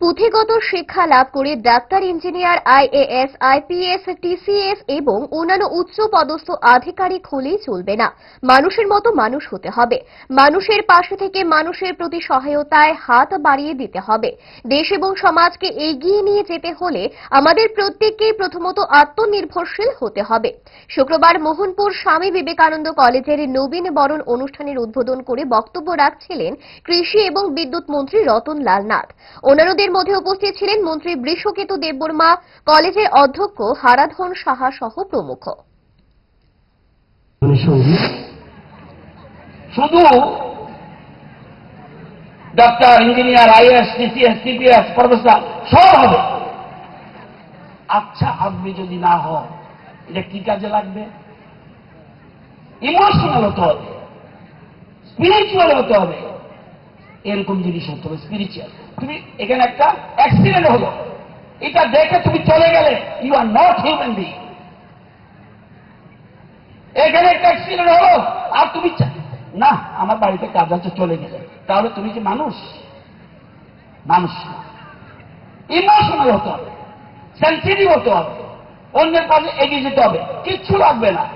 পুঁথিগত শিক্ষা লাভ করে doctor, engineer, IAS, IPS, TCS এবং অন্যান্য উচ্চ পদস্থ আধিকারিক হলেই চলবে না। মানুষের মতো মানুষ হতে হবে। মানুষের পাশে থেকে মানুষের প্রতি সহায়তায় হাত বাড়িয়ে দিতে হবে। দেশ এবং সমাজকে এগিয়ে নিয়ে যেতে হলে আমাদের প্রত্যেককেই প্রথমত আত্মনির্ভরশীল হতে হবে। শুক্রবার মোহনপুর স্বামী বিবেকানন্দ কলেজের নবীন বরণ অনুষ্ঠানের উদ্বোধন করে বক্তব্য রাখছিলেন কৃষি এবং বিদ্যুৎ মন্ত্রী রতন লাল নাথ। অন্যান্যদের মধ্যে উপস্থিত ছিলেন মন্ত্রী বৃষকেতু দেববর্মা, কলেজের অধ্যক্ষ হারাধন সাহা সহ প্রমুখ। মানে শুধু doctor engineer IS TCS TPS professor, সব হবে। আচ্ছা আপনি যদি না হন, এটা কি কাজে লাগবে? ইমোশনাল হতে হবে, স্পিরিচুয়াল হতে হবে। এরকম জিনিস হতে স্পিরিচুয়াল তুমি এখানে একটা অ্যাক্সিডেন্ট হলো। এটা দেখে তুমি চলে গেলে you are not human being এখানে একটা অ্যাক্সিডেন্ট হলো, আর তুমি না, আমার বাড়িতে কাজ আছে, চলে গেলে। তাহলে তুমি কি মানুষ? মানুষ ইমোশনাল হতে হবে। সেন্সিটিভ হতে হবে। অন্যের কাজে এগিয়ে যেতে হবে। কিচ্ছু লাগবে না।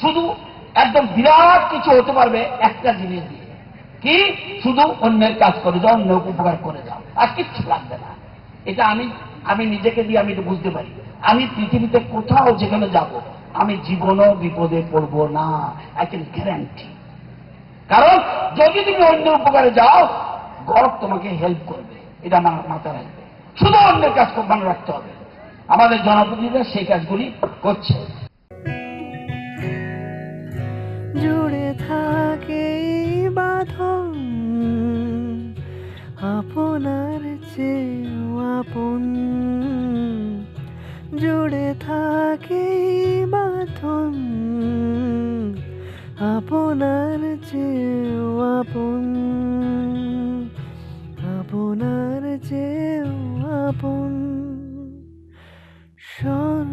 শুধু একদম বিরাট কিছু হতে পারবে একটা জিনিস দিয়ে। কি? শুধু অন্যের কাজ করে যাও অন্য উপকার করে যাও। আর কিচ্ছু লাগবে না। এটা আমি আমি নিজেকে দিয়ে আমি এটা বুঝতে পারি। আমি পৃথিবীতে কোথাও যেখানে যাব, আমি জীবনও বিপদে পড়ব না। আই ক্যান গ্যারান্টি কারণ, যদি তুমি অন্য উপকারে যাও গড তোমাকে হেল্প করবে। এটা আমার মাথায় রাখবে। শুধু অন্যের কাজ মনে রাখতে হবে। আমাদের জনপ্রতিনিধিরা সেই কাজগুলি করছে। জুড়ে থাকে বাঁধন। আপনার চেয়েও আপন। জুড়ে থাকে বাঁধন আপনার চেয়েও আপন। আপনার চেয়েও আপন। সব